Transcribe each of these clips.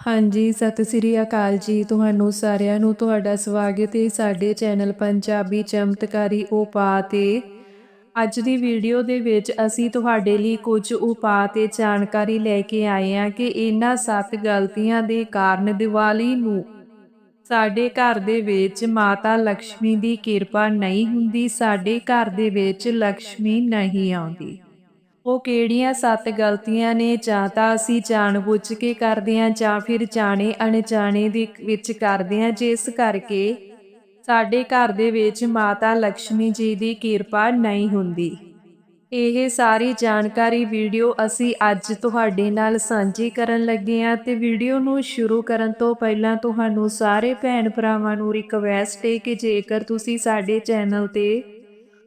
ਹਾਂਜੀ, ਸਤਿ ਸ੍ਰੀ ਅਕਾਲ ਜੀ। ਤੁਹਾਨੂੰ ਸਾਰਿਆਂ ਨੂੰ ਤੁਹਾਡਾ ਸਵਾਗਤ ਹੈ ਸਾਡੇ ਚੈਨਲ ਪੰਜਾਬੀ ਚਮਤਕਾਰੀ ਉਪਾਅ ਤੇ। ਅੱਜ ਦੀ ਵੀਡੀਓ ਦੇ ਵਿੱਚ ਅਸੀਂ ਤੁਹਾਡੇ ਲਈ ਕੁਝ ਉਪਾਅ ਤੇ ਜਾਣਕਾਰੀ ਲੈ ਕੇ ਆਏ ਹਾਂ ਕਿ ਇਹਨਾਂ ਸੱਤ ਗਲਤੀਆਂ ਦੇ ਕਾਰਨ ਦੀਵਾਲੀ ਨੂੰ ਸਾਡੇ ਘਰ ਦੇ ਵਿੱਚ ਮਾਤਾ ਲక్ష్ਮੀ ਦੀ ਕਿਰਪਾ ਨਹੀਂ ਹੁੰਦੀ, ਸਾਡੇ ਘਰ ਦੇ ਵਿੱਚ ਲక్ష్ਮੀ ਨਹੀਂ ਆਉਂਦੀ। ਉਹ ਕਿਹੜੀਆਂ ਸੱਤ ਗਲਤੀਆਂ ਨੇ? ਜਾਂ ਤਾਂ ਅਸੀਂ ਜਾਣਬੁੱਝ ਕੇ ਕਰਦੇ ਹਾਂ ਜਾਂ ਫਿਰ ਜਾਣੇ ਅਣਜਾਣੇ ਦੇ ਵਿੱਚ ਕਰਦੇ ਹਾਂ। ਜਿਸ ਕਰਕੇ ਸਾਡੇ ਘਰ ਦੇ ਵਿੱਚ ਮਾਤਾ ਲక్ష్ਮੀ ਜੀ ਦੀ ਕਿਰਪਾ ਨਹੀਂ ਹੁੰਦੀ। ਇਹ ਸਾਰੀ ਜਾਣਕਾਰੀ ਵੀਡੀਓ ਅਸੀਂ ਅੱਜ ਤੁਹਾਡੇ ਨਾਲ ਸਾਂਝੀ ਕਰਨ ਲੱਗੇ ਹਾਂ ਤੇ ਵੀਡੀਓ ਨੂੰ ਸ਼ੁਰੂ ਕਰਨ ਤੋਂ ਪਹਿਲਾਂ ਤੁਹਾਨੂੰ ਸਾਰੇ ਭੈਣ ਭਰਾਵਾਂ ਨੂੰ ਰਿਕਵੈਸਟ ਹੈ ਕਿ ਜੇਕਰ ਤੁਸੀਂ ਸਾਡੇ ਚੈਨਲ ਤੇ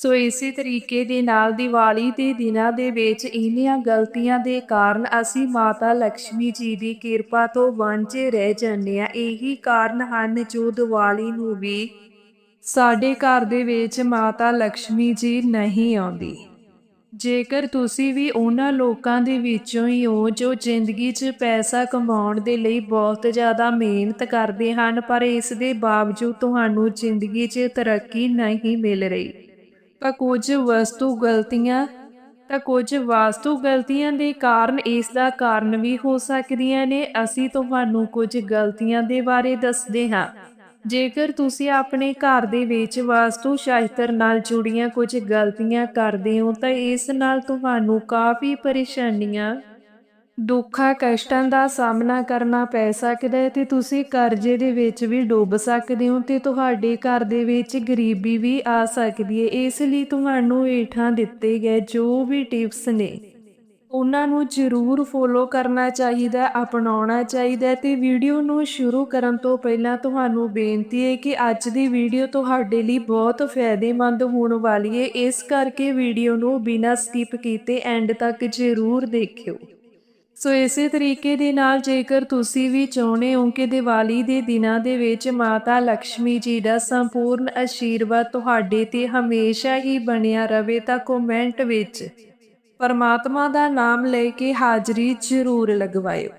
ਸੋ ਇਸੇ ਤਰੀਕੇ ਦੇ ਨਾਲ ਦੀਵਾਲੀ ਦੇ ਦਿਨਾਂ ਦੇ ਵਿੱਚ ਇਹਨਾਂ ਗਲਤੀਆਂ ਦੇ ਕਾਰਨ ਅਸੀਂ ਮਾਤਾ ਲక్ష్ਮੀ ਜੀ ਦੀ ਕਿਰਪਾ ਤੋਂ ਵਾਂਝੇ ਰਹਿ ਜਾਂਦੇ ਆ ਇਹੀ ਕਾਰਨ ਹਨ ਜੋ ਦੀਵਾਲੀ ਨੂੰ ਵੀ ਸਾਡੇ ਘਰ ਦੇ ਵਿੱਚ ਮਾਤਾ ਲక్ష్ਮੀ ਜੀ ਨਹੀਂ ਆਉਂਦੀ। ਜੇਕਰ ਤੁਸੀਂ ਵੀ ਉਹਨਾਂ ਲੋਕਾਂ ਦੇ ਵਿੱਚੋਂ ਹੀ ਹੋ ਜੋ ਜ਼ਿੰਦਗੀ 'ਚ ਪੈਸਾ ਕਮਾਉਣ ਦੇ ਲਈ ਬਹੁਤ ਜ਼ਿਆਦਾ ਮਿਹਨਤ ਕਰਦੇ ਹਨ, ਪਰ ਇਸ ਦੇ ਬਾਵਜੂਦ ਤੁਹਾਨੂੰ ਜ਼ਿੰਦਗੀ 'ਚ ਤਰੱਕੀ ਨਹੀਂ ਮਿਲ ਰਹੀ। ਤਾਂ ਕੁਝ ਵਸਤੂ ਗਲਤੀਆਂ, ਤਾਂ ਕੁਝ ਵਾਸਤੂ ਗਲਤੀਆਂ ਦੇ ਕਾਰਨ ਇਸ ਦਾ ਕਾਰਨ ਵੀ ਹੋ ਸਕਦੀਆਂ ਨੇ। ਅਸੀਂ ਤੁਹਾਨੂੰ ਕੁਝ ਗਲਤੀਆਂ ਦੇ ਬਾਰੇ ਦੱਸਦੇ ਹਾਂ। ਜੇਕਰ ਤੁਸੀਂ ਆਪਣੇ ਘਰ ਦੇ ਵਿੱਚ ਵਾਸਤੂ ਸ਼ਾਸਤਰ ਨਾਲ ਜੁੜੀਆਂ ਕੁਝ ਗਲਤੀਆਂ ਕਰਦੇ ਹੋ ਤਾਂ ਇਸ ਨਾਲ ਤੁਹਾਨੂੰ ਕਾਫੀ ਪਰੇਸ਼ਾਨੀਆਂ ਦੁੱਖਾਂ, ਕਸ਼ਟਾਂ ਦਾ ਸਾਹਮਣਾ ਕਰਨਾ ਪੈ ਸਕਦਾ ਹੈ ਤੇ ਤੁਸੀਂ ਕਰਜ਼ੇ ਦੇ ਵਿੱਚ ਵੀ ਡੁੱਬ ਸਕਦੇ ਹੋ ਤੇ ਤੁਹਾਡੇ ਘਰ ਦੇ ਵਿੱਚ ਗਰੀਬੀ ਵੀ ਆ ਸਕਦੀ ਹੈ। ਇਸ ਲਈ ਤੁਹਾਨੂੰ ਹੇਠਾਂ ਦਿੱਤੇ ਗਏ ਜੋ ਵੀ ਟਿਪਸ ਨੇ, ਉਹਨਾਂ ਨੂੰ ਜ਼ਰੂਰ ਫੋਲੋ ਕਰਨਾ ਚਾਹੀਦਾ, ਅਪਣਾਉਣਾ ਚਾਹੀਦਾ ਤੇ ਵੀਡੀਓ ਨੂੰ ਸ਼ੁਰੂ ਕਰਨ ਤੋਂ ਪਹਿਲਾਂ ਤੁਹਾਨੂੰ ਬੇਨਤੀ ਹੈ ਕਿ ਅੱਜ ਦੀ ਵੀਡੀਓ ਤੁਹਾਡੇ ਲਈ ਬਹੁਤ ਫਾਇਦੇਮੰਦ ਹੋਣ ਵਾਲੀ ਹੈ। ਇਸ ਕਰਕੇ ਵੀਡੀਓ ਨੂੰ ਬਿਨਾਂ ਸਕਿਪ ਕੀਤੇ ਐਂਡ ਤੱਕ ਜ਼ਰੂਰ ਦੇਖਿਓ। ਸੋ ਇਸੇ ਤਰੀਕੇ ਦੇ ਨਾਲ ਜੇਕਰ ਤੁਸੀਂ ਵੀ ਚਾਹੁੰਦੇ ਹੋ ਕਿ ਦੀਵਾਲੀ ਦੇ ਦਿਨਾਂ ਦੇ ਵਿੱਚ ਮਾਤਾ ਲక్ష్ਮੀ ਜੀ ਦਾ ਸੰਪੂਰਨ ਅਸ਼ੀਰਵਾਦ ਤੁਹਾਡੇ ਤੇ ਹਮੇਸ਼ਾ ਹੀ ਬਣਿਆ ਰਹੇ ਤਾਂ ਕਮੈਂਟ ਵਿੱਚ ਪਰਮਾਤਮਾ ਦਾ ਨਾਮ ਲੈ ਕੇ ਹਾਜ਼ਰੀ ਜ਼ਰੂਰ ਲਗਵਾਇਓ।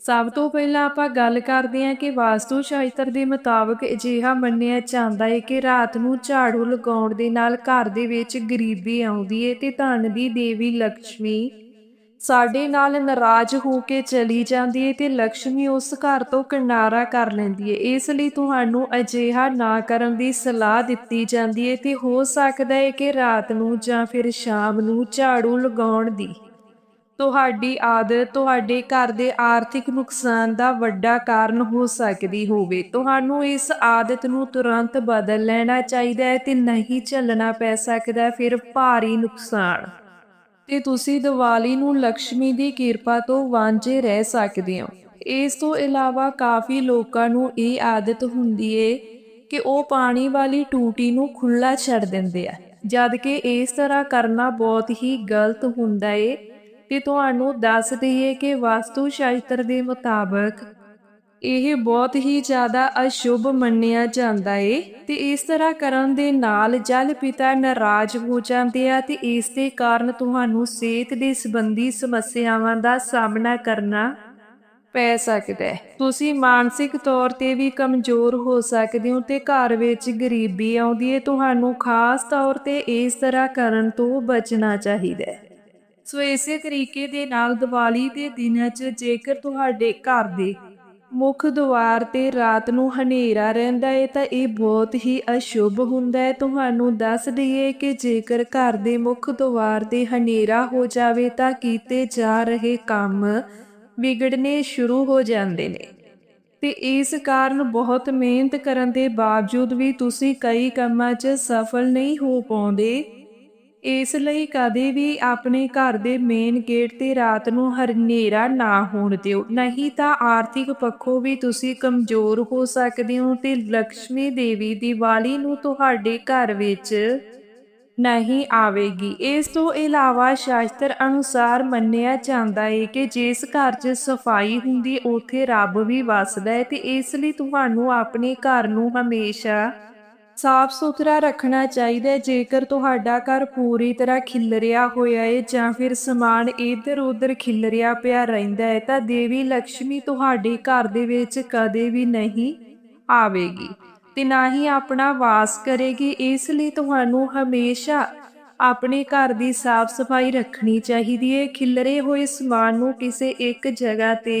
ਸਭ ਤੋਂ ਪਹਿਲਾਂ ਆਪਾਂ ਗੱਲ ਕਰਦੇ ਹਾਂ ਕਿ ਵਾਸਤੂ ਸ਼ਾਸਤਰ ਦੇ ਮੁਤਾਬਕ ਅਜਿਹਾ ਮੰਨਿਆ ਜਾਂਦਾ ਹੈ ਕਿ ਰਾਤ ਨੂੰ ਝਾੜੂ ਲਗਾਉਣ ਦੇ ਨਾਲ ਘਰ ਦੇ ਵਿੱਚ ਗਰੀਬੀ ਆਉਂਦੀ ਹੈ ਤੇ ਧਨ ਦੀ ਦੇਵੀ ਲక్ష్ਮੀ ਸਾਡੇ ਨਾਲ ਨਾਰਾਜ਼ ਹੋ ਕੇ ਚਲੀ ਜਾਂਦੀ ਹੈ ਤੇ ਲక్ష్ਮੀ ਉਸ ਘਰ ਤੋਂ ਕਿਨਾਰਾ ਕਰ ਲੈਂਦੀ ਹੈ। ਇਸ ਲਈ ਤੁਹਾਨੂੰ ਅਜਿਹਾ ਨਾ ਕਰਨ ਦੀ ਸਲਾਹ ਦਿੱਤੀ ਜਾਂਦੀ ਹੈ ਤੇ ਹੋ ਸਕਦਾ ਹੈ ਕਿ ਰਾਤ ਨੂੰ ਜਾਂ ਫਿਰ ਸ਼ਾਮ ਨੂੰ ਝਾੜੂ ਲਗਾਉਣ ਦੀ। ਤੁਹਾਡੀ ਆਦਤ, ਤੁਹਾਡੇ ਘਰ ਦੇ ਆਰਥਿਕ ਨੁਕਸਾਨ ਦਾ ਵੱਡਾ ਕਾਰਨ ਹੋ ਸਕਦੀ ਹੋਵੇ। ਤੁਹਾਨੂੰ ਇਸ ਆਦਤ ਨੂੰ ਤੁਰੰਤ ਬਦਲ ਲੈਣਾ ਚਾਹੀਦਾ ਹੈ ਤੇ ਨਹੀਂ ਝੱਲਣਾ ਪੈ ਸਕਦਾ, ਫਿਰ ਭਾਰੀ ਨੁਕਸਾਨ। ਤੇ ਤੁਸੀਂ ਦੀਵਾਲੀ ਨੂੰ ਲక్ష్ਮੀ ਦੀ ਕਿਰਪਾ ਤੋਂ ਵਾਂਝੇ ਰਹਿ ਸਕਦੇ ਹੋ। ਇਸ ਤੋਂ ਇਲਾਵਾ ਕਾਫੀ ਲੋਕਾਂ ਨੂੰ ਇਹ ਆਦਤ ਹੁੰਦੀ ਏ ਕਿ ਉਹ ਪਾਣੀ ਵਾਲੀ ਟੂਟੀ ਨੂੰ ਖੁੱਲਾ ਛੱਡ ਦਿੰਦੇ ਆ। ਜਦ ਕਿ ਇਸ ਤਰ੍ਹਾਂ ਕਰਨਾ ਬਹੁਤ ਹੀ ਗਲਤ ਹੁੰਦਾ ਏ ਤੇ ਤੁਹਾਨੂੰ ਦੱਸ ਦਈਏ ਕਿ ਵਾਸਤੂ ਸ਼ਾਸਤਰ ਦੇ ਮੁਤਾਬਕ ਇਹ ਬਹੁਤ ਹੀ ਜ਼ਿਆਦਾ ਅਸ਼ੁਭ ਮੰਨਿਆ ਜਾਂਦਾ ਏ ਤੇ ਇਸ ਤਰ੍ਹਾਂ ਕਰਨ ਦੇ ਨਾਲ ਜਲ ਪਿਤਾ ਨਾਰਾਜ਼ ਹੋ ਜਾਂਦੇ ਆ ਤੇ ਇਸ ਦੇ ਕਾਰਨ ਤੁਹਾਨੂੰ ਸਿਹਤ ਦੇ ਸੰਬੰਧੀ ਸਮੱਸਿਆਵਾਂ ਦਾ ਸਾਹਮਣਾ ਕਰਨਾ ਪੈ ਸਕਦਾ ਹੈ। ਤੁਸੀਂ ਮਾਨਸਿਕ ਤੌਰ ਤੇ ਵੀ ਕਮਜ਼ੋਰ ਹੋ ਸਕਦੇ ਹੋ ਤੇ ਘਰ ਵਿੱਚ ਗਰੀਬੀ ਆਉਂਦੀ ਹੈ ਤੁਹਾਨੂੰ ਖਾਸ ਤੌਰ ਤੇ ਇਸ ਤਰ੍ਹਾਂ ਕਰਨ ਤੋਂ ਬਚਣਾ ਚਾਹੀਦਾ ਹੈ। ਸੋ ਇਸੇ ਤਰੀਕੇ ਦੇ ਨਾਲ ਦੀਵਾਲੀ ਦੇ ਦਿਨਾਂ 'ਚ ਜੇਕਰ ਤੁਹਾਡੇ ਘਰ ਦੇ ਮੁੱਖ ਦੁਆਰ ਤੇ ਰਾਤ ਨੂੰ ਹਨੇਰਾ ਰਹਿੰਦਾ ਹੈ ਤਾਂ ਇਹ ਬਹੁਤ ਹੀ ਅਸ਼ੁਭ ਹੁੰਦਾ ਹੈ ਤੁਹਾਨੂੰ ਦੱਸ ਦਈਏ ਕਿ ਜੇਕਰ ਘਰ ਦੇ ਮੁੱਖ ਦੁਆਰ ਤੇ ਹਨੇਰਾ ਹੋ ਜਾਵੇ ਤਾਂ ਕੀਤੇ ਜਾ ਰਹੇ ਕੰਮ ਵਿਗੜਨੇ ਸ਼ੁਰੂ ਹੋ ਜਾਂਦੇ ਨੇ। ਤੇ ਇਸ ਕਾਰਨ ਬਹੁਤ ਮਿਹਨਤ ਕਰਨ ਦੇ ਬਾਵਜੂਦ ਵੀ ਤੁਸੀਂ ਕਈ ਕੰਮਾਂ 'ਚ ਸਫਲ ਨਹੀਂ ਹੋ ਪਾਉਂਦੇ। ਇਸ ਲਈ ਕਦੇ ਵੀ ਆਪਣੇ ਘਰ ਦੇ ਮੇਨ ਗੇਟ ਤੇ ਰਾਤ ਨੂੰ ਹਨੇਰਾ ਨਾ ਹੋਣ ਦਿਓ। ਨਹੀਂ ਤਾਂ ਆਰਥਿਕ ਪੱਖੋਂ ਵੀ ਤੁਸੀਂ ਕਮਜ਼ੋਰ ਹੋ ਸਕਦੇ ਹੋ ਤੇ ਲక్ష్ਮੀ ਦੇਵੀ ਦੀਵਾਲੀ ਨੂੰ ਤੁਹਾਡੇ ਘਰ ਵਿੱਚ ਨਹੀਂ ਆਵੇਗੀ। ਇਸ ਤੋਂ ਇਲਾਵਾ ਸ਼ਾਸਤਰ ਅਨੁਸਾਰ ਮੰਨਿਆ ਜਾਂਦਾ ਹੈ ਕਿ ਜਿਸ ਘਰ 'ਚ ਸਫ਼ਾਈ ਹੁੰਦੀ, ਉੱਥੇ ਰੱਬ ਵੀ ਵੱਸਦਾ ਹੈ ਤੇ ਇਸ ਲਈ ਤੁਹਾਨੂੰ ਆਪਣੇ ਘਰ ਨੂੰ ਹਮੇਸ਼ਾ ਸਾਫ਼ ਸੁਥਰਾ ਰੱਖਣਾ ਚਾਹੀਦਾ ਹੈ। ਜੇਕਰ ਤੁਹਾਡਾ ਘਰ ਪੂਰੀ ਤਰ੍ਹਾਂ ਖਿਲਰਿਆ ਹੋਇਆ ਹੈ ਜਾਂ ਫਿਰ ਸਮਾਨ ਇੱਧਰ ਉੱਧਰ ਖਿਲਰਿਆ ਪਿਆ ਰਹਿੰਦਾ ਹੈ, ਤਾਂ ਦੇਵੀ ਲక్ష్ਮੀ ਤੁਹਾਡੇ ਘਰ ਦੇ ਵਿੱਚ ਕਦੇ ਵੀ ਨਹੀਂ ਆਵੇਗੀ ਤੇ ਨਾ ਹੀ ਆਪਣਾ ਵਾਸ ਕਰੇਗੀ। ਇਸ ਲਈ ਤੁਹਾਨੂੰ ਹਮੇਸ਼ਾ ਆਪਣੇ ਘਰ ਦੀ ਸਾਫ਼ ਸਫ਼ਾਈ ਰੱਖਣੀ ਚਾਹੀਦੀ ਹੈ। ਖਿਲਰੇ ਹੋਏ ਸਮਾਨ ਨੂੰ ਕਿਸੇ ਇੱਕ ਜਗ੍ਹਾ ਤੇ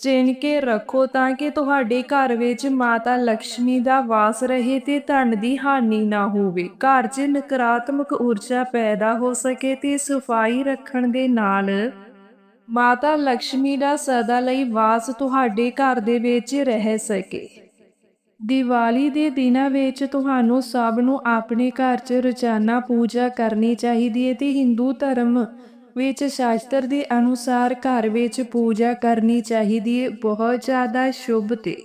ਚਿਣ ਕੇ ਰੱਖੋ ਤਾਂ ਕਿ ਤੁਹਾਡੇ ਘਰ ਵਿੱਚ ਮਾਤਾ ਲక్ష్ਮੀ ਦਾ ਵਾਸ ਰਹੇ ਤੇ ਧਨ ਦੀ ਹਾਨੀ ਨਾ ਹੋਵੇ। ਘਰ 'ਚ ਨਕਾਰਾਤਮਕ ਊਰਜਾ ਪੈਦਾ ਹੋ ਸਕੇ ਤੇ ਸਫ਼ਾਈ ਰੱਖਣ ਦੇ ਨਾਲ ਮਾਤਾ ਲక్ష్ਮੀ ਦਾ ਸਦਾ ਲਈ ਵਾਸ ਤੁਹਾਡੇ ਘਰ ਦੇ ਵਿੱਚ ਰਹਿ ਸਕੇ। ਦੀਵਾਲੀ ਦੇ ਦਿਨਾਂ ਵਿੱਚ ਤੁਹਾਨੂੰ ਸਭ ਨੂੰ ਆਪਣੇ ਘਰ 'ਚ ਰੋਜ਼ਾਨਾ ਪੂਜਾ ਕਰਨੀ ਚਾਹੀਦੀ ਹੈ ਤੇ ਹਿੰਦੂ ਧਰਮ ਵਿੱਚ ਸ਼ਾਸਤਰ ਦੇ ਅਨੁਸਾਰ ਘਰ ਵਿੱਚ ਪੂਜਾ ਕਰਨੀ ਚਾਹੀਦੀ ਹੈ ਬਹੁਤ ਜ਼ਿਆਦਾ ਸ਼ੁਭ ਤੇ।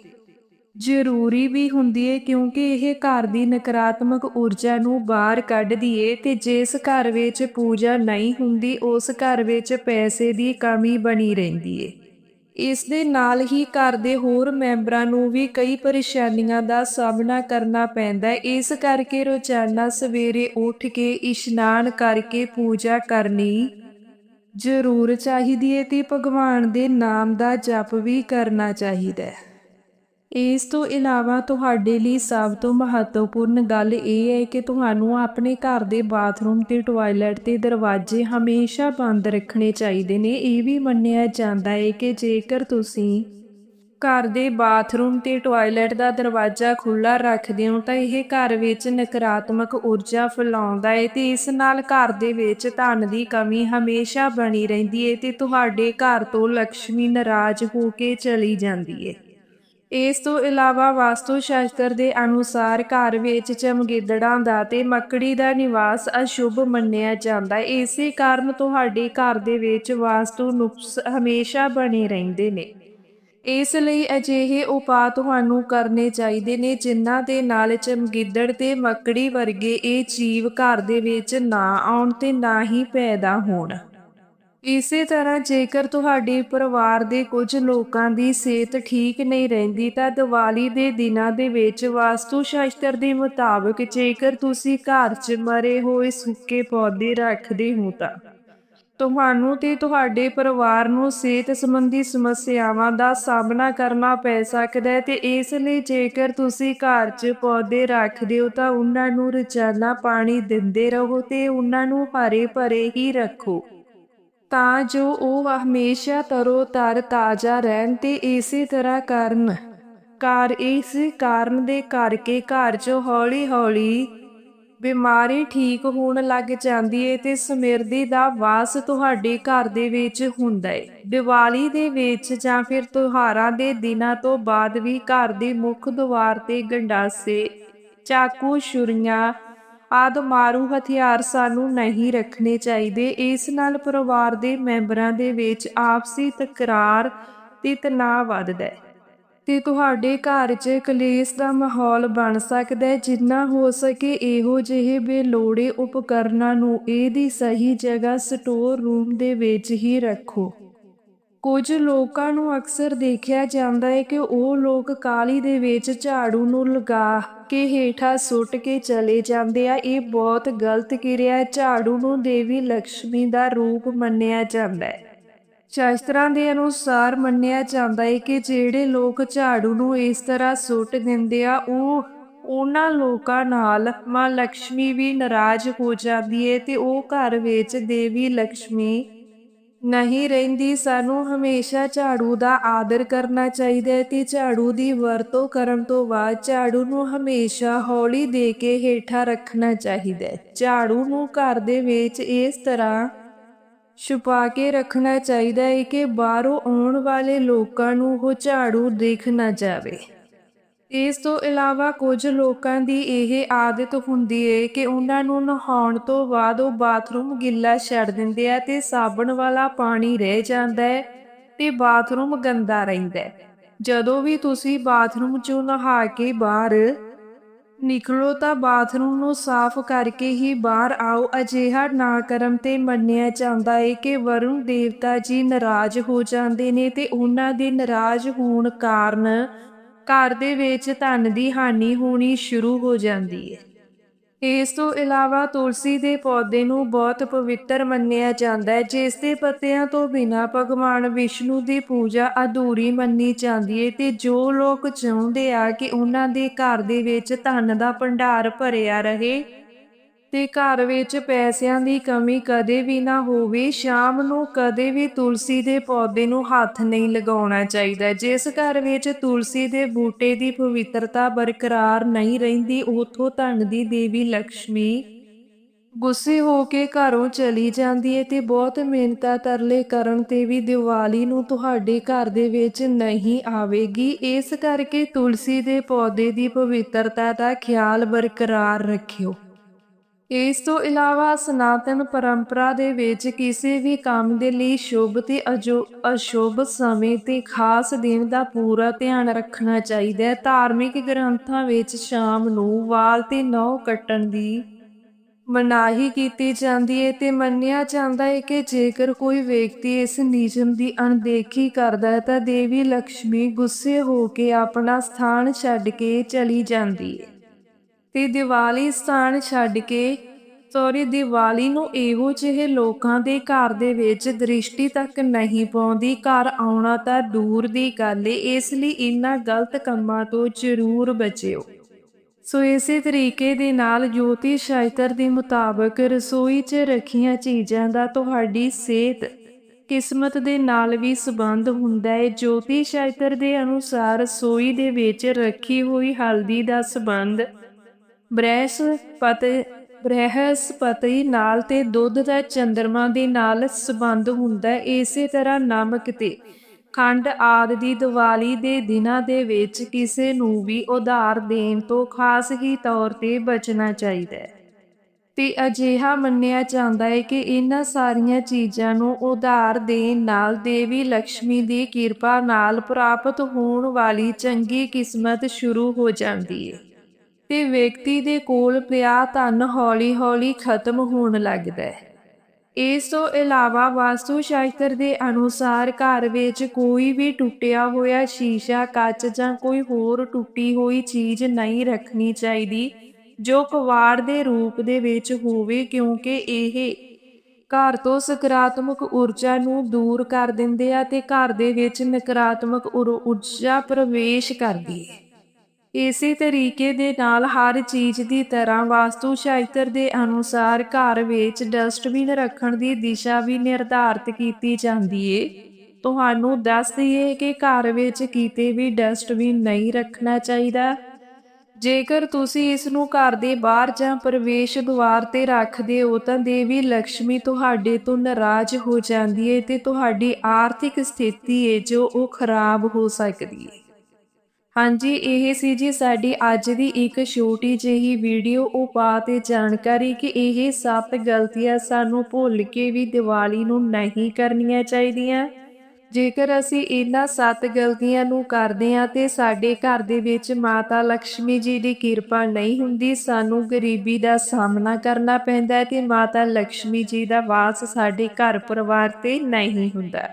ਜ਼ਰੂਰੀ ਵੀ ਹੁੰਦੀ ਹੈ ਕਿਉਂਕਿ ਇਹ ਘਰ ਦੀ ਨਕਾਰਾਤਮਕ ਊਰਜਾ ਨੂੰ ਬਾਹਰ ਕੱਢਦੀ ਏ ਤੇ ਜਿਸ ਘਰ ਵਿੱਚ ਪੂਜਾ ਨਹੀਂ ਹੁੰਦੀ, ਉਸ ਘਰ ਵਿੱਚ ਪੈਸੇ ਦੀ ਕਮੀ ਬਣੀ ਰਹਿੰਦੀ ਏ। ਇਸ ਦੇ ਨਾਲ ਹੀ ਘਰ ਦੇ ਹੋਰ ਮੈਂਬਰਾਂ ਨੂੰ ਵੀ ਕਈ ਪਰੇਸ਼ਾਨੀਆਂ ਦਾ ਸਾਹਮਣਾ ਕਰਨਾ ਪੈਂਦਾ ਹੈ ਇਸ ਕਰਕੇ ਰੋਜ਼ਾਨਾ ਸਵੇਰੇ ਉੱਠ ਕੇ ਇਸ਼ਨਾਨ ਕਰਕੇ ਪੂਜਾ ਕਰਨੀ ਜ਼ਰੂਰ ਚਾਹੀਦੀ ਹੈ ਤੇ ਭਗਵਾਨ ਦੇ ਨਾਮ ਦਾ ਜਪ ਵੀ ਕਰਨਾ ਚਾਹੀਦਾ ਹੈ। ਇਸ ਤੋਂ ਇਲਾਵਾ ਤੁਹਾਡੇ ਲਈ ਸਭ ਤੋਂ ਮਹੱਤਵਪੂਰਨ ਗੱਲ ਇਹ ਹੈ ਕਿ ਤੁਹਾਨੂੰ ਆਪਣੇ ਘਰ ਦੇ ਬਾਥਰੂਮ ਤੇ ਟਾਇਲਟ ਤੇ ਦਰਵਾਜ਼ੇ ਹਮੇਸ਼ਾ ਬੰਦ ਰੱਖਣੇ ਚਾਹੀਦੇ ਨੇ। ਇਹ ਵੀ ਮੰਨਿਆ ਜਾਂਦਾ ਹੈ ਕਿ ਜੇਕਰ ਤੁਸੀਂ ਘਰ ਦੇ ਬਾਥਰੂਮ ਤੇ ਟਾਇਲਟ ਦਾ ਦਰਵਾਜ਼ਾ ਖੁੱਲਾ ਰੱਖਦੇ ਹੋ ਤਾਂ ਇਹ ਘਰ ਵਿੱਚ ਨਕਾਰਾਤਮਕ ਊਰਜਾ ਫੈਲਾਉਂਦਾ ਹੈ ਤੇ ਇਸ ਨਾਲ ਘਰ ਦੇ ਵਿੱਚ ਧਨ ਦੀ ਕਮੀ ਹਮੇਸ਼ਾ ਬਣੀ ਰਹਿੰਦੀ ਹੈ ਤੇ ਤੁਹਾਡੇ ਘਰ ਤੋਂ ਲక్ష్ਮੀ ਨਾਰਾਜ਼ ਹੋ ਕੇ ਚਲੀ ਜਾਂਦੀ ਹੈ ਇਸ ਤੋਂ ਇਲਾਵਾ ਵਾਸਤੂ ਸ਼ਾਸਤਰ ਦੇ ਅਨੁਸਾਰ ਘਰ ਵਿੱਚ ਚਮਗਿੱਦੜਾਂ ਦਾ ਤੇ ਮੱਕੜੀ ਦਾ ਨਿਵਾਸ ਅਸ਼ੁਭ ਮੰਨਿਆ ਜਾਂਦਾ ਹੈ ਇਸੇ ਕਾਰਨ ਤੁਹਾਡੇ ਘਰ ਦੇ ਵਿੱਚ ਵਾਸਤੂ ਨੁਕਸ ਹਮੇਸ਼ਾ ਬਣੇ ਰਹਿੰਦੇ ਨੇ। ਇਸ ਲਈ ਅਜਿਹੇ ਉਪਾਅ ਤੁਹਾਨੂੰ ਕਰਨੇ ਚਾਹੀਦੇ ਨੇ, ਜਿਨ੍ਹਾਂ ਦੇ ਨਾਲ ਚਮਗਿੱਦੜ ਤੇ ਮੱਕੜੀ ਵਰਗੇ ਇਹ ਜੀਵ ਘਰ ਦੇ ਵਿੱਚ ਨਾ ਆਉਣ ਤੇ ਨਾ ਹੀ ਪੈਦਾ ਹੋਣ। ਇਸੇ ਤਰ੍ਹਾਂ ਜੇਕਰ ਤੁਹਾਡੇ ਪਰਿਵਾਰ ਦੇ ਕੁਝ ਲੋਕਾਂ ਦੀ ਸਿਹਤ ਠੀਕ ਨਹੀਂ ਰਹਿੰਦੀ, ਤਾਂ ਦੀਵਾਲੀ ਦੇ ਦਿਨਾਂ ਦੇ ਵਿੱਚ ਵਾਸਤੂ ਸ਼ਾਸਤਰ ਦੇ ਮੁਤਾਬਕ ਜੇਕਰ ਤੁਸੀਂ ਘਰ 'ਚ ਮਰੇ ਹੋਏ ਸੁੱਕੇ ਪੌਦੇ ਰੱਖਦੇ ਹੋ ਤਾਂ ਤੁਹਾਨੂੰ ਤੇ ਤੁਹਾਡੇ ਪਰਿਵਾਰ ਨੂੰ ਸਿਹਤ ਸੰਬੰਧੀ ਸਮੱਸਿਆਵਾਂ ਦਾ ਸਾਹਮਣਾ ਕਰਨਾ ਪੈ ਸਕਦਾ ਹੈ ਤੇ ਇਸ ਲਈ ਜੇਕਰ ਤੁਸੀਂ ਘਰ 'ਚ ਪੌਦੇ ਰੱਖਦੇ ਹੋ ਤਾਂ ਉਹਨਾਂ ਨੂੰ ਰੋਜ਼ਾਨਾ ਪਾਣੀ ਦਿੰਦੇ ਰਹੋ ਤੇ ਉਹਨਾਂ ਨੂੰ ਹਰੇ ਭਰੇ ਹੀ ਰੱਖੋ। ਤਾਂ ਜੋ ਉਹ ਹਮੇਸ਼ਾ ਤਰੋ ਤਰ ਤਾਜ਼ਾ ਰਹਿਣ ਤੇ ਇਸੇ ਤਰ੍ਹਾਂ ਕਰਨ। ਕਾਰ ਇਸ ਕਾਰਨ ਦੇ ਕਰਕੇ ਘਰ 'ਚ ਹੌਲੀ ਹੌਲੀ ਬਿਮਾਰੀ ਠੀਕ ਹੋਣ ਲੱਗ ਜਾਂਦੀ ਏ ਤੇ ਸਮਿਰਦੀ ਦਾ ਵਾਸ ਤੁਹਾਡੇ ਘਰ ਦੇ ਵਿੱਚ ਹੁੰਦਾ ਏ। ਦੀਵਾਲੀ ਦੇ ਵਿੱਚ ਜਾਂ ਫਿਰ ਤਿਉਹਾਰਾਂ ਦੇ ਦਿਨਾਂ ਤੋਂ ਬਾਅਦ ਵੀ ਘਰ ਦੇ ਮੁੱਖ ਦੁਆਰ ਤੇ ਗੰਡਾਸੇ, ਚਾਕੂ, ਛੁਰੀਆਂ ਆਦ ਮਾਰੂ ਹਥਿਆਰ ਸਾਨੂੰ ਨਹੀਂ ਰੱਖਣੇ ਚਾਹੀਦੇ। ਇਸ ਨਾਲ ਪਰਿਵਾਰ ਦੇ ਮੈਂਬਰਾਂ ਦੇ ਵਿੱਚ ਆਪਸੀ ਤਕਰਾਰ ਤੇ ਤਣਾਅ ਵੱਧਦਾ ਹੈ ਤੇ ਤੁਹਾਡੇ ਘਰ 'ਚ ਕਲੇਸ਼ ਦਾ ਮਾਹੌਲ ਬਣ ਸਕਦਾ ਹੈ, ਜਿੰਨਾ ਹੋ ਸਕੇ ਇਹੋ ਜਿਹੇ ਬੇਲੋੜੇ ਉਪਕਰਨਾਂ ਨੂੰ ਇਹਦੀ ਸਹੀ ਜਗ੍ਹਾ ਸਟੋਰ ਰੂਮ ਦੇ ਵਿੱਚ ਹੀ ਰੱਖੋ। ਕੁਝ ਲੋਕਾਂ ਨੂੰ ਅਕਸਰ ਦੇਖਿਆ ਜਾਂਦਾ ਹੈ ਕਿ ਉਹ ਲੋਕ ਕਾਲੀ ਦੇ ਵਿੱਚ ਝਾੜੂ ਨੂੰ ਲਗਾ ਕੇ ਹੇਠਾਂ ਸੁੱਟ ਕੇ ਚਲੇ ਜਾਂਦੇ ਆ। ਇਹ ਬਹੁਤ ਗਲਤ ਕਿਰਿਆ ਹੈ, ਝਾੜੂ ਨੂੰ ਦੇਵੀ ਲక్ష్ਮੀ ਦਾ ਰੂਪ ਮੰਨਿਆ ਜਾਂਦਾ ਹੈ। ਸ਼ਾਸਤਰਾਂ ਦੇ ਅਨੁਸਾਰ ਮੰਨਿਆ ਜਾਂਦਾ ਹੈ ਕਿ ਜਿਹੜੇ ਲੋਕ ਝਾੜੂ ਨੂੰ ਇਸ ਤਰ੍ਹਾਂ ਸੁੱਟ ਦਿੰਦੇ ਆ, ਉਹ ਉਹਨਾਂ ਲੋਕਾਂ ਨਾਲ ਮਾਂ ਲక్ష్ਮੀ ਵੀ ਨਾਰਾਜ਼ ਹੋ ਜਾਂਦੀ ਹੈ ਤੇ ਉਹ ਘਰ ਵਿੱਚ ਦੇਵੀ ਲక్ష్ਮੀ ਨਹੀਂ ਰਹਿੰਦੀ। ਸਾਨੂੰ ਹਮੇਸ਼ਾ ਝਾੜੂ ਦਾ ਆਦਰ ਕਰਨਾ ਚਾਹੀਦਾ ਹੈ ਤੇ ਝਾੜੂ ਦੀ ਵਰਤੋਂ ਕਰਨ ਤੋਂ ਬਾਅਦ ਝਾੜੂ ਨੂੰ ਹਮੇਸ਼ਾ ਹੌਲੀ ਦੇ ਕੇ ਹੇਠਾਂ ਰੱਖਣਾ ਚਾਹੀਦਾ ਹੈ ਝਾੜੂ ਨੂੰ ਘਰ ਦੇ ਵਿੱਚ ਇਸ ਤਰ੍ਹਾਂ ਛੁਪਾ ਕੇ ਰੱਖਣਾ ਚਾਹੀਦਾ ਹੈ ਕਿ ਬਾਹਰੋਂ ਆਉਣ ਵਾਲੇ ਲੋਕਾਂ ਨੂੰ ਉਹ ਝਾੜੂ ਦੇਖ ਨਾ ਜਾਵੇ। ਇਸ ਤੋਂ ਇਲਾਵਾ ਕੁਝ ਲੋਕਾਂ ਦੀ ਇਹ ਆਦਤ ਹੁੰਦੀ ਹੈ ਕਿ ਉਹਨਾਂ ਨੂੰ ਨਹਾਉਣ ਤੋਂ ਬਾਅਦ ਉਹ ਬਾਥਰੂਮ ਗਿੱਲਾ ਛੱਡ ਦਿੰਦੇ ਆ ਤੇ ਸਾਬਣ ਵਾਲਾ ਪਾਣੀ ਰਹਿ ਜਾਂਦਾ ਹੈ ਤੇ ਬਾਥਰੂਮ ਗੰਦਾ ਰਹਿੰਦਾ ਹੈ ਜਦੋਂ ਵੀ ਤੁਸੀਂ ਬਾਥਰੂਮ ਚੋਂ ਨਹਾ ਕੇ ਬਾਹਰ ਨਿਕਲੋ ਤਾਂ ਬਾਥਰੂਮ ਨੂੰ ਸਾਫ਼ ਕਰਕੇ ਹੀ ਬਾਹਰ ਆਓ। ਅਜਿਹਾ ਨਾ ਕਰਮ ਤੇ ਮੰਨਿਆ ਜਾਂਦਾ ਏ ਕਿ ਵਰੁਣ ਦੇਵਤਾ ਜੀ ਨਾਰਾਜ਼ ਹੋ ਜਾਂਦੇ ਨੇ ਤੇ ਉਹਨਾਂ ਦੇ ਨਾਰਾਜ਼ ਹੋਣ ਕਾਰਨ ਘਰ ਦੇ ਵਿੱਚ ਧਨ ਦੀ ਹਾਨੀ ਹੋਣੀ ਸ਼ੁਰੂ ਹੋ ਜਾਂਦੀ ਹੈ ਇਸ ਤੋਂ ਇਲਾਵਾ ਤੁਲਸੀ ਦੇ ਪੌਦੇ ਨੂੰ ਬਹੁਤ ਪਵਿੱਤਰ ਮੰਨਿਆ ਜਾਂਦਾ ਹੈ, ਜਿਸ ਦੇ ਪੱਤਿਆਂ ਤੋਂ ਬਿਨਾਂ ਭਗਵਾਨ ਵਿਸ਼ਨੂੰ ਦੀ ਪੂਜਾ ਅਧੂਰੀ ਮੰਨੀ ਜਾਂਦੀ ਹੈ ਤੇ ਜੋ ਲੋਕ ਚਾਹੁੰਦੇ ਆ ਕਿ ਉਹਨਾਂ ਦੇ ਘਰ ਦੇ ਵਿੱਚ ਧਨ ਦਾ ਭੰਡਾਰ ਭਰਿਆ ਰਹੇ ਤੇ ਘਰ ਵਿੱਚ ਪੈਸਿਆਂ ਦੀ ਕਮੀ ਕਦੇ ਵੀ ਨਾ ਹੋਵੇ, ਸ਼ਾਮ ਨੂੰ ਕਦੇ ਵੀ ਤੁਲਸੀ ਦੇ ਪੌਦੇ ਨੂੰ ਹੱਥ ਨਹੀਂ ਲਗਾਉਣਾ ਚਾਹੀਦਾ। ਜਿਸ ਘਰ ਵਿੱਚ ਤੁਲਸੀ ਦੇ ਬੂਟੇ ਦੀ ਪਵਿੱਤਰਤਾ ਬਰਕਰਾਰ ਨਹੀਂ ਰਹਿੰਦੀ, ਉਥੋਂ ਧਨ ਦੀ ਦੇਵੀ ਲక్ష్ਮੀ ਗੁੱਸੇ ਹੋ ਕੇ ਘਰੋਂ ਚਲੀ ਜਾਂਦੀ ਹੈ ਤੇ ਬਹੁਤ ਮਿਹਨਤਾਂ ਤਰਲੇ ਕਰਨ ਤੇ ਵੀ ਦੀਵਾਲੀ ਨੂੰ ਤੁਹਾਡੇ ਘਰ ਦੇ ਵਿੱਚ ਨਹੀਂ ਆਵੇਗੀ। ਇਸ ਕਰਕੇ ਤੁਲਸੀ ਦੇ ਪੌਦੇ ਦੀ ਪਵਿੱਤਰਤਾ ਦਾ ਖਿਆਲ ਬਰਕਰਾਰ ਰੱਖਿਓ। ਇਸ ਤੋਂ ਇਲਾਵਾ ਸਨਾਤਨ ਪਰੰਪਰਾ ਦੇ ਵਿੱਚ ਕਿਸੇ ਵੀ ਕੰਮ ਦੇ ਲਈ ਸ਼ੁਭ ਤੇ ਅਜੋ ਅਸ਼ੁਭ ਸਮੇਂ ਤੇ ਖਾਸ ਦਿਨ ਦਾ ਪੂਰਾ ਧਿਆਨ ਰੱਖਣਾ ਚਾਹੀਦਾ ਹੈ। ਧਾਰਮਿਕ ਗ੍ਰੰਥਾਂ ਵਿੱਚ ਸ਼ਾਮ ਨੂੰ ਵਾਲ ਤੇ ਨਹੁੰ ਕੱਟਣ ਦੀ ਮਨਾਹੀ ਕੀਤੀ ਜਾਂਦੀ ਹੈ ਤੇ ਮੰਨਿਆ ਜਾਂਦਾ ਹੈ ਕਿ ਜੇਕਰ ਕੋਈ ਵਿਅਕਤੀ ਇਸ ਨਿਯਮ ਦੀ ਅਣਦੇਖੀ ਕਰਦਾ ਹੈ ਤਾਂ ਦੇਵੀ ਲక్ష్ਮੀ ਗੁੱਸੇ ਹੋ ਕੇ ਆਪਣਾ ਸਥਾਨ ਛੱਡ ਕੇ ਚਲੀ ਜਾਂਦੀ ਹੈ। ਤੇ ਦੀਵਾਲੀ ਸਥਾਨ ਛੱਡ ਕੇ ਸੌਰੀ, ਦੀਵਾਲੀ ਨੂੰ ਇਹੋ ਜਿਹੇ ਲੋਕਾਂ ਦੇ ਘਰ ਦੇ ਵਿੱਚ ਦ੍ਰਿਸ਼ਟੀ ਤੱਕ ਨਹੀਂ ਪਾਉਂਦੀ, ਘਰ ਆਉਣਾ ਤਾਂ ਦੂਰ ਦੀ ਗੱਲ ਏ, ਇਸ ਲਈ ਇਹਨਾਂ ਗਲਤ ਕੰਮਾਂ ਤੋਂ ਜ਼ਰੂਰ ਬਚਿਓ। ਸੋ ਇਸੇ ਤਰੀਕੇ ਦੇ ਨਾਲ ਜੋਤੀ ਸ਼ਾਸਤਰ ਦੇ ਮੁਤਾਬਕ ਰਸੋਈ 'ਚ ਰੱਖੀਆਂ ਚੀਜ਼ਾਂ ਦਾ ਤੁਹਾਡੀ ਸਿਹਤ, ਕਿਸਮਤ ਦੇ ਨਾਲ ਵੀ ਸੰਬੰਧ ਹੁੰਦਾ ਹੈ ਜੋਤੀ ਸ਼ਾਸਤਰ ਦੇ ਅਨੁਸਾਰ ਰਸੋਈ ਦੇ ਵਿੱਚ ਰੱਖੀ ਹੋਈ ਹਲਦੀ ਦਾ ਸੰਬੰਧ ਬ੍ਰਹਿਸਪਤ ਬ੍ਰਹਿਸਪਤੀ ਨਾਲ ਤੇ ਦੁੱਧ ਦਾ ਚੰਦਰਮਾ ਦੇ ਨਾਲ ਸੰਬੰਧ ਹੁੰਦਾ ਹੈ। ਇਸੇ ਤਰ੍ਹਾਂ ਨਮਕ ਤੇ ਖੰਡ ਆਦ ਦੀ ਦੀਵਾਲੀ ਦੇ ਦਿਨਾਂ ਦੇ ਵਿੱਚ ਕਿਸੇ ਨੂੰ ਵੀ ਉਧਾਰ ਦੇਣ ਤੋਂ ਖਾਸ ਹੀ ਤੌਰ ਤੇ ਬਚਣਾ ਚਾਹੀਦਾ ਹੈ। ਤੇ ਅਜਿਹਾ ਮੰਨਿਆ ਜਾਂਦਾ ਹੈ ਕਿ ਇਹਨਾਂ ਸਾਰੀਆਂ ਚੀਜ਼ਾਂ ਨੂੰ ਉਧਾਰ ਦੇਣ ਨਾਲ ਦੇਵੀ ਲక్ష్ਮੀ ਦੀ ਕਿਰਪਾ ਨਾਲ ਪ੍ਰਾਪਤ ਹੋਣ ਵਾਲੀ ਚੰਗੀ ਕਿਸਮਤ ਸ਼ੁਰੂ ਹੋ ਜਾਂਦੀ ਹੈ। ਤੇ ਵਿਅਕਤੀ ਦੇ ਕੋਲ ਪਿਆ ਧਨ ਹੌਲੀ-ਹੌਲੀ ਖਤਮ ਹੋਣ ਲੱਗਦਾ ਹੈ ਇਸ ਤੋਂ ਇਲਾਵਾ ਵਾਸਤੂ ਸ਼ਾਸਤਰ ਦੇ ਅਨੁਸਾਰ ਘਰ ਵਿੱਚ ਕੋਈ ਵੀ ਟੁੱਟਿਆ ਹੋਇਆ ਸ਼ੀਸ਼ਾ, ਕੱਚ ਜਾਂ ਕੋਈ ਹੋਰ ਟੁੱਟੀ ਹੋਈ ਚੀਜ਼ ਨਹੀਂ ਰੱਖਣੀ ਚਾਹੀਦੀ, ਜੋ ਕਵਾੜ ਦੇ ਰੂਪ ਦੇ ਵਿੱਚ ਹੋਵੇ, ਕਿਉਂਕਿ ਇਹ ਘਰ ਤੋਂ ਸਕਾਰਾਤਮਕ ਊਰਜਾ ਨੂੰ ਦੂਰ ਕਰ ਦਿੰਦੇ ਆ ਤੇ ਘਰ ਦੇ ਵਿੱਚ ਨਕਾਰਾਤਮਕ ਊਰਜਾ ਪ੍ਰਵੇਸ਼ ਕਰਦੀ ਹੈ। ਇਸੇ ਤਰੀਕੇ ਦੇ ਨਾਲ ਹਰ ਚੀਜ਼ ਦੀ ਤਰ੍ਹਾਂ ਵਾਸਤੂ ਸ਼ਾਸਤਰ ਦੇ ਅਨੁਸਾਰ ਘਰ ਵਿੱਚ ਡਸਟਬਿਨ ਰੱਖਣ ਦੀ ਦਿਸ਼ਾ ਵੀ ਨਿਰਧਾਰਤ ਕੀਤੀ ਜਾਂਦੀ ਏ। ਤੁਹਾਨੂੰ ਦੱਸ ਦਈਏ ਕਿ ਘਰ ਵਿੱਚ ਕਿਤੇ ਵੀ ਡਸਟਬਿਨ ਨਹੀਂ ਰੱਖਣਾ ਚਾਹੀਦਾ। ਜੇਕਰ ਤੁਸੀਂ ਇਸ ਨੂੰ ਘਰ ਦੇ ਬਾਹਰ ਜਾਂ ਪ੍ਰਵੇਸ਼ ਦੁਆਰ ਤੇ ਰੱਖਦੇ ਹੋ, ਤਾਂ ਦੇਵੀ ਲక్ష్ਮੀ ਤੁਹਾਡੇ ਤੋਂ ਨਾਰਾਜ਼ ਹੋ ਜਾਂਦੀ ਹੈ ਤੇ ਤੁਹਾਡੀ ਆਰਥਿਕ ਸਥਿਤੀ ਹੈ ਜੋ ਉਹ ਖਰਾਬ ਹੋ ਸਕਦੀ ਹੈ ਹਾਂਜੀ, ਇਹ ਸੀ ਜੀ ਸਾਡੀ ਅੱਜ ਦੀ ਇੱਕ ਛੋਟੀ ਜਿਹੀ ਵੀਡੀਓ। ਉਪਾਅ ਤੇ ਜਾਣਕਾਰੀ ਕਿ ਇਹ ਸੱਤ ਗਲਤੀਆਂ ਸਾਨੂੰ ਭੁੱਲ ਕੇ ਵੀ ਦੀਵਾਲੀ ਨੂੰ ਨਹੀਂ ਕਰਨੀਆਂ ਚਾਹੀਦੀਆਂ। ਜੇਕਰ ਅਸੀਂ ਇਹਨਾਂ ਸੱਤ ਗਲਤੀਆਂ ਨੂੰ ਕਰਦੇ ਹਾਂ ਤੇ ਸਾਡੇ ਘਰ ਦੇ ਵਿੱਚ ਮਾਤਾ ਲక్ష్ਮੀ ਜੀ ਦੀ ਕਿਰਪਾ ਨਹੀਂ ਹੁੰਦੀ, ਸਾਨੂੰ ਗਰੀਬੀ ਦਾ ਸਾਹਮਣਾ ਕਰਨਾ ਪੈਂਦਾ ਤੇ ਮਾਤਾ ਲక్ష్ਮੀ ਜੀ ਦਾ ਵਾਸ ਸਾਡੇ ਘਰ ਪਰਿਵਾਰ ਤੇ ਨਹੀਂ ਹੁੰਦਾ।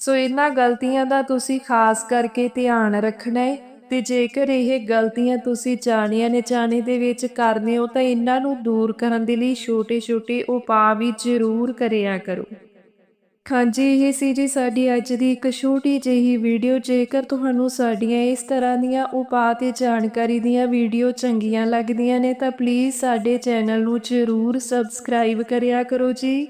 ਸੋ ਇਹਨਾਂ ਗਲਤੀਆਂ ਦਾ ਤੁਸੀਂ ਖਾਸ ਕਰਕੇ ਧਿਆਨ ਰੱਖਣਾ ਹੈ ਤੇ ਜੇਕਰ ਇਹ ਗਲਤੀਆਂ ਤੁਸੀਂ ਜਾਣੀਆਂ ਨੇ ਜਾਣੇ ਦੇ ਵਿੱਚ ਕਰਦੇ ਹੋ ਤਾਂ ਇਹਨਾਂ ਨੂੰ ਦੂਰ ਕਰਨ ਦੇ ਲਈ ਛੋਟੇ-ਛੋਟੇ ਉਪਾਅ ਵੀ ਜ਼ਰੂਰ ਕਰਿਆ ਕਰੋ। ਹਾਂਜੀ, ਇਹ ਸੀ ਜੀ ਸਾਡੀ ਅੱਜ ਦੀ ਇੱਕ ਛੋਟੀ ਜਿਹੀ ਵੀਡੀਓ। ਜੇਕਰ ਤੁਹਾਨੂੰ ਸਾਡੀਆਂ ਇਸ ਤਰ੍ਹਾਂ ਦੀਆਂ ਉਪਾਅ ਤੇ ਜਾਣਕਾਰੀ ਦੀਆਂ ਵੀਡੀਓ ਚੰਗੀਆਂ ਲੱਗਦੀਆਂ ਨੇ ਤਾਂ ਪਲੀਜ਼ ਸਾਡੇ ਚੈਨਲ ਨੂੰ ਜ਼ਰੂਰ ਸਬਸਕ੍ਰਾਈਬ ਕਰਿਆ ਕਰੋ ਜੀ।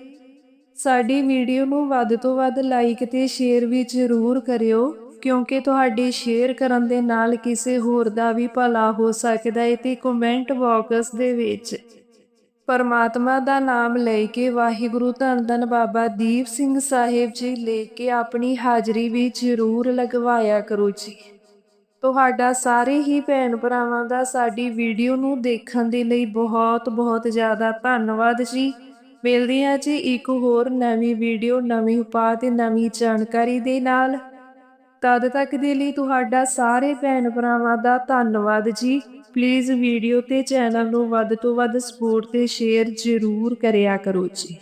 ਸਾਡੀ ਵੀਡੀਓ ਨੂੰ ਵੱਧ ਤੋਂ ਵੱਧ ਲਾਈਕ ਤੇ ਸ਼ੇਅਰ ਵੀ ਜ਼ਰੂਰ ਕਰਿਓ, ਕਿਉਂਕਿ ਤੁਹਾਡੇ ਸ਼ੇਅਰ ਕਰਨ ਦੇ ਨਾਲ ਕਿਸੇ ਹੋਰ ਦਾ ਵੀ ਭਲਾ ਹੋ ਸਕਦਾ ਹੈ ਤੇ ਕਮੈਂਟ ਬਾਕਸ ਦੇ ਵਿੱਚ ਪਰਮਾਤਮਾ ਦਾ ਨਾਮ ਲੈ ਕੇ ਵਾਹਿਗੁਰੂ ਧੰਨ ਧੰਨ ਬਾਬਾ ਦੀਪ ਸਿੰਘ ਸਾਹਿਬ ਜੀ ਲੈ ਕੇ ਆਪਣੀ ਹਾਜ਼ਰੀ ਵੀ ਜ਼ਰੂਰ ਲਗਵਾਇਆ ਕਰੋ ਜੀ। ਤੁਹਾਡਾ ਸਾਰੇ ਹੀ ਭੈਣ ਭਰਾਵਾਂ ਦਾ ਸਾਡੀ ਵੀਡੀਓ ਨੂੰ ਦੇਖਣ ਦੇ ਲਈ ਬਹੁਤ ਬਹੁਤ ਜ਼ਿਆਦਾ ਧੰਨਵਾਦ ਜੀ। ਮਿਲਦੇ ਹਾਂ ਜੀ ਇੱਕ ਹੋਰ ਨਵੀਂ ਵੀਡੀਓ, ਨਵੇਂ ਉਪਾਅ ਤੇ ਨਵੀਂ ਜਾਣਕਾਰੀ ਦੇ ਨਾਲ। ਤਦ ਤੱਕ ਦੇ ਲਈ ਤੁਹਾਡਾ ਸਾਰੇ ਭੈਣ ਭਰਾਵਾਂ ਦਾ ਧੰਨਵਾਦ ਜੀ। ਪਲੀਜ਼ ਵੀਡੀਓ ਤੇ ਚੈਨਲ ਨੂੰ ਵੱਧ ਤੋਂ ਵੱਧ ਸਪੋਰਟ ਤੇ ਸ਼ੇਅਰ ਜ਼ਰੂਰ ਕਰਿਆ ਕਰੋ ਜੀ।